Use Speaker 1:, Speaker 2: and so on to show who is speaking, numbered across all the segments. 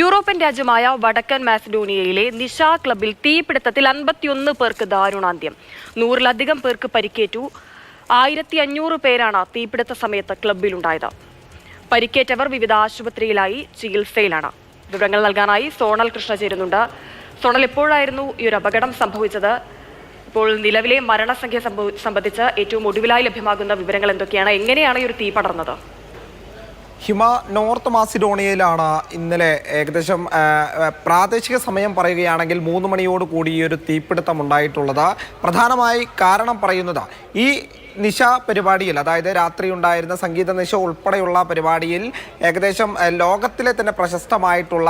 Speaker 1: European രാജ്യമായ വടക്കൻ മാസിഡോണിയയിലെ നിഷ ക്ലബിൽ തീപിടുത്തത്തിൽ അൻപത്തിയൊന്ന് പേർക്ക് ദാരുണാന്ത്യം. നൂറിലധികം പേർക്ക് പരിക്കേറ്റു. ആയിരത്തി അഞ്ഞൂറ് പേരാണ് തീപിടുത്ത സമയത്ത് ക്ലബിലുണ്ടായത് പരിക്കേറ്റവർ വിവിധ ആശുപത്രിയിലായി ചികിത്സയിലാണ്. വിവരങ്ങൾ നൽകാനായി സോണൽ കൃഷ്ണ ചേരുന്നുണ്ട്. സോണൽ എപ്പോഴായിരുന്നു ഈ ഒരു അപകടം സംഭവിച്ചത്? ഇപ്പോൾ നിലവിലെ മരണസംഖ്യ സംബന്ധിച്ച് ഏറ്റവും ഒടുവിലായി ലഭ്യമാകുന്ന വിവരങ്ങൾ എന്തൊക്കെയാണ്? എങ്ങനെയാണ് ഈ ഒരു തീ പടർന്നത്?
Speaker 2: ഹിമ നോർത്ത് മാസിഡോണിയയിലാണ് ഇന്നലെ ഏകദേശം പ്രാദേശിക സമയം പറയുകയാണെങ്കിൽ മൂന്ന് മണിയോട് കൂടി ഈ ഒരു തീപിടുത്തം ഉണ്ടായിട്ടുള്ളത്. പ്രധാനമായി കാരണം പറയുന്നത് ഈ നിശ പരിപാടിയിൽ അതായത് രാത്രി ഉണ്ടായിരുന്ന സംഗീത നിശ ഉൾപ്പെടെയുള്ള പരിപാടിയിൽ ഏകദേശം ലോകത്തിലെ തന്നെ പ്രശസ്തമായിട്ടുള്ള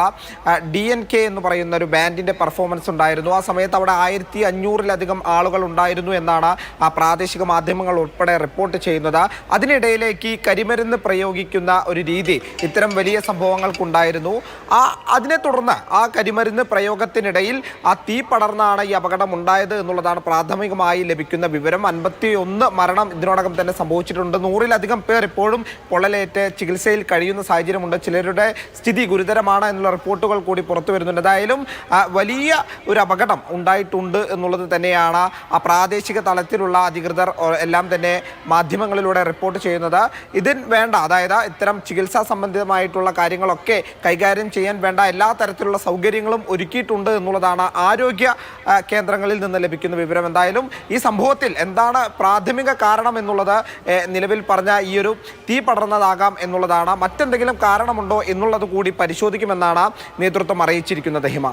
Speaker 2: ഡി എൻ കെ എന്ന് പറയുന്ന ഒരു ബാൻഡിന്റെ പെർഫോമൻസ് ഉണ്ടായിരുന്നു. ആ സമയത്ത് അവിടെ ആയിരത്തി അഞ്ഞൂറിലധികം ആളുകൾ ഉണ്ടായിരുന്നു എന്നാണ് ആ പ്രാദേശിക മാധ്യമങ്ങൾ ഉൾപ്പെടെ റിപ്പോർട്ട് ചെയ്യുന്നത്. അതിനിടയിലേക്ക് കരിമരുന്ന് പ്രയോഗിക്കുന്ന ഒരു രീതി ഇത്തരം വലിയ സംഭവങ്ങൾക്കുണ്ടായിരുന്നു. ആ അതിനെ തുടർന്ന് ആ കരിമരുന്ന് പ്രയോഗത്തിനിടയിൽ ആ തീ പടർന്നാണ് ഈ അപകടം ഉണ്ടായത് എന്നുള്ളതാണ് പ്രാഥമികമായി ലഭിക്കുന്ന വിവരം. അൻപത്തി ഒന്ന് മരണം ഇതിനോടകം തന്നെ സംഭവിച്ചിട്ടുണ്ട്. നൂറിലധികം പേർ ഇപ്പോഴും പൊള്ളലേറ്റ് ചികിത്സയിൽ കഴിയുന്ന സാഹചര്യമുണ്ട്. ചിലരുടെ സ്ഥിതി ഗുരുതരമാണ് എന്നുള്ള റിപ്പോർട്ടുകൾ കൂടി പുറത്തു വരുന്നുണ്ട്. എന്തായാലും വലിയ ഒരു അപകടം ഉണ്ടായിട്ടുണ്ട് എന്നുള്ളത് തന്നെയാണ് ആ പ്രാദേശിക തലത്തിലുള്ള അധികൃതർ എല്ലാം തന്നെ മാധ്യമങ്ങളിലൂടെ റിപ്പോർട്ട് ചെയ്യുന്നത്. ഇതിന് വേണ്ട അതായത് ഇത്തരം ചികിത്സാ സംബന്ധിതമായിട്ടുള്ള കാര്യങ്ങളൊക്കെ കൈകാര്യം ചെയ്യാൻ വേണ്ട എല്ലാ തരത്തിലുള്ള സൗകര്യങ്ങളും ഒരുക്കിയിട്ടുണ്ട് എന്നുള്ളതാണ് ആരോഗ്യ കേന്ദ്രങ്ങളിൽ നിന്ന് ലഭിക്കുന്ന വിവരം. എന്തായാലും ഈ സംഭവത്തിൽ എന്താണ് പ്രാഥമിക കാരണം എന്നുള്ളത് നിലവിൽ പറഞ്ഞ ഈ ഒരു തീ പടർന്നതാകാം എന്നുള്ളതാണ്. മറ്റെന്തെങ്കിലും കാരണമുണ്ടോ എന്നുള്ളത് കൂടി പരിശോധിക്കുമെന്നാണ് നേതൃത്വം അറിയിച്ചിരിക്കുന്നത് ഹിമ.